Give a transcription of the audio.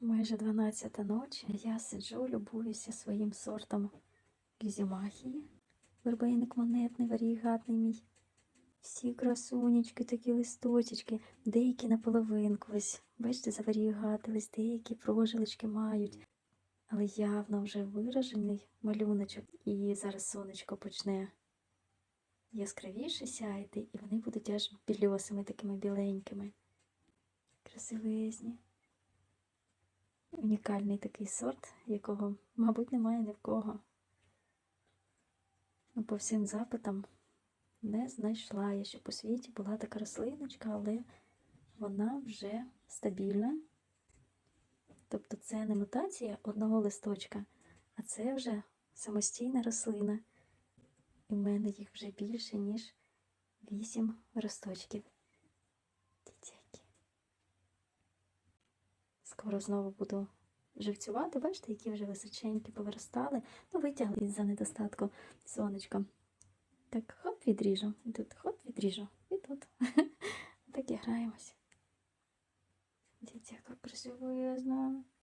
Майже 12 ночі. Я сиджу, любуюся своїм сортом лізімахії. Вербейник монетний, варігатний мій. Всі красунечки, такі листочечки, деякі наполовинку. Ось, бачите, заварігатились, деякі прожилочки мають. Але явно вже виражений малюночок. І зараз сонечко почне яскравіше сяяти, і вони будуть аж білосими, такими біленькими. Красивезні. Унікальний такий сорт, якого, мабуть, немає ні в кого. Ну, по всім запитам не знайшла я, що по світі була така рослиночка, але вона вже стабільна. Тобто це не мутація одного листочка, а це вже самостійна рослина. І в мене їх вже більше, ніж вісім росточків. Скоро знову буду живцювати. Бачите, які вже височенькі повиростали. Ну, витягли із-за недостатку сонечка. Так, хоп, відріжу. І тут хоп, відріжу. І тут. Так і граємось. Дивіться, як красиво я знаю.